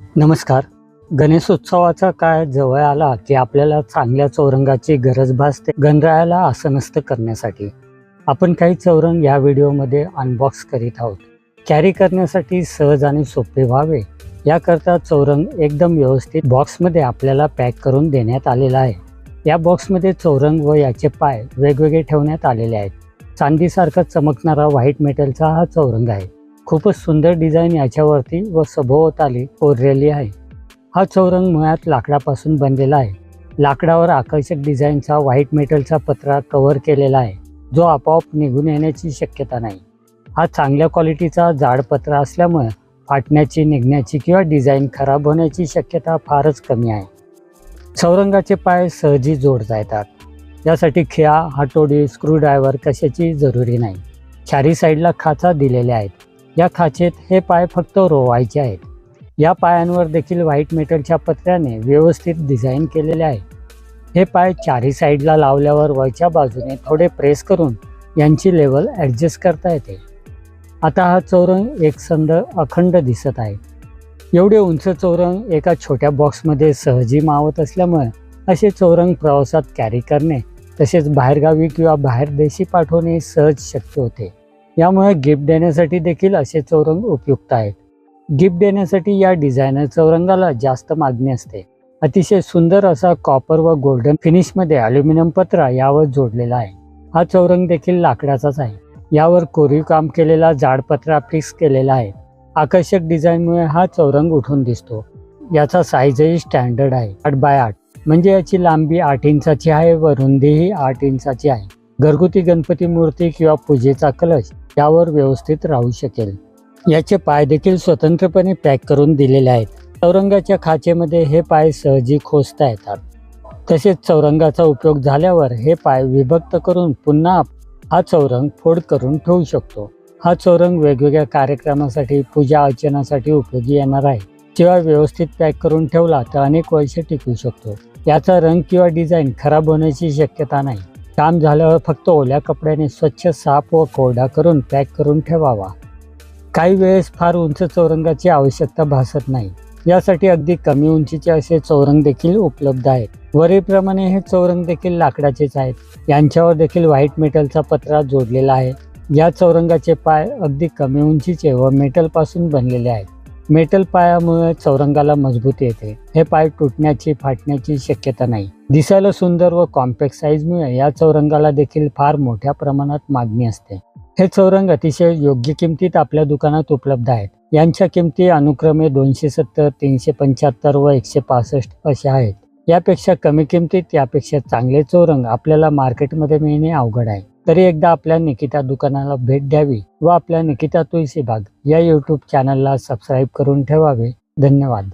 नमस्कार. गणेशोत्सवाचा काय जवळ आला की आपल्याला चांगल्या चौरंगाची गरज भासते गणरायाला आसनस्थ करण्यासाठी. आपण काही चौरंग या व्हिडिओमध्ये अनबॉक्स करीत आहोत. कॅरी करण्यासाठी सहज आणि सोपे व्हावे. याकरता चौरंग एकदम व्यवस्थित बॉक्समध्ये आपल्याला पॅक करून देण्यात आलेला आहे. या बॉक्समध्ये चौरंग व याचे पाय वेगवेगळे ठेवण्यात आलेले आहेत. चांदीसारखा चमकणारा व्हाईट मेटलचा हा चौरंग आहे. खूपच सुंदर डिझाईन याच्यावरती व सभोवताली कोरलेली आहे. हा चौरंग मुळात लाकडापासून बनलेला आहे. लाकडावर आकर्षक डिझाईनचा व्हाईट मेटलचा पत्रा कव्हर केलेला आहे जो आपोआप निघून येण्याची शक्यता नाही. हा चांगल्या क्वालिटीचा जाड पत्रा असल्यामुळे फाटण्याची निघण्याची किंवा डिझाईन खराब होण्याची शक्यता फारच कमी आहे. चौरंगाचे पाय सहजी जोडता येतात यासाठी खिळा हातोडी स्क्रूड्रायव्हर कशाची जरुरी नाही. चारी साईडला खाचा दिलेल्या आहेत. या खाचेत हे पाय फक्त रोवायचे आहेत. या पायांवर देखील व्हाईट मेटलच्या पत्र्याने व्यवस्थित डिझाईन केलेले आहे. हे पाय चारी साईडला लावल्यावर वरच्या बाजूने थोडे प्रेस करून यांची लेवल ॲडजस्ट करता येते. आता हा चौरंग एकसंध अखंड दिसत आहे. एवढे उंच चौरंग एका छोट्या बॉक्समध्ये सहजी मावत असल्यामुळे असे चौरंग प्रवासात कॅरी करणे तसेच बाहेरगावी किंवा बाहेर देशी पाठवणे सहज शक्य होते. यामुळे गिफ्ट देण्यासाठी देखील असे चौरंग उपयुक्त आहेत. गिफ्ट देण्यासाठी या डिझायनर चौरंगाला जास्त मागणी असते. अतिशय सुंदर असा कॉपर व गोल्डन फिनिशमध्ये अल्युमिनियम पत्रा यावर जोडलेला आहे. हा चौरंग देखील लाकडाचाच आहे. यावर कोरीव काम केलेला जाड पत्रा फिक्स केलेला आहे. आकर्षक डिझाईनमुळे हा चौरंग उठून दिसतो. याचा साईजही स्टँडर्ड आहे. आठ बाय आठ. म्हणजे याची लांबी आठ इंचाची आहे व रुंदीही आठ इंचाची आहे. घरगुती गणपती मूर्ती किंवा पूजेचा कलश यावर व्यवस्थित राहू शकेल. याचे पाय देखील स्वतंत्रपणे पॅक करून दिलेले आहेत. चौरंगाच्या खाचेमध्ये हे पाय सहजी खोचता येतात. तसेच चौरंगाचा उपयोग झाल्यावर हे पाय विभक्त करून पुन्हा हा चौरंग फोड करून ठेवू शकतो. हा चौरंग वेगवेगळ्या कार्यक्रमासाठी पूजा अर्चनासाठी उपयोगी येणार आहे. शिवाय व्यवस्थित पॅक करून ठेवला तर अनेक वर्ष टिकू शकतो. याचा रंग किंवा डिझाईन खराब होण्याची शक्यता नाही. काम झाल्यावर फक्त ओल्या कपड्याने स्वच्छ साफ व कोरडा करून पॅक करून ठेवावा. काही वेळेस फार उंच चौरंगाची आवश्यकता भासत नाही. यासाठी अगदी कमी उंचीचे असे चौरंग देखील उपलब्ध आहेत. वरीप्रमाणे हे चौरंग देखील लाकडाचेच आहेत. यांच्यावर देखील व्हाईट मेटलचा पत्रा जोडलेला आहे. या चौरंगाचे पाय अगदी कमी उंचीचे व मेटलपासून बनलेले आहेत. मेटल पायामुळे चौरंगाला मजबूती येते. हे पाय तुटण्याची फाटण्याची शक्यता नाही. दिसायला सुंदर व कॉम्पॅक्ट साईजमुळे या चौरंगाला देखील फार मोठ्या प्रमाणात मागणी असते. हे चौरंग अतिशय योग्य किमतीत आपल्या दुकानात उपलब्ध आहेत. यांच्या किमती अनुक्रमे दोनशे सत्तर तीनशे पंच्याहत्तर व एकशे पासष्ट अशा आहेत. यापेक्षा कमी किमतीत यापेक्षा चांगले चौरंग आपल्याला मार्केटमध्ये मिळणे अवघड आहे. तरी एकदा आपल्या निकिता दुकानाला भेट द्यावी व आपल्या निकिता तुळशी बाग या यूट्यूब चॅनलला सबस्क्राईब करून ठेवावे. धन्यवाद.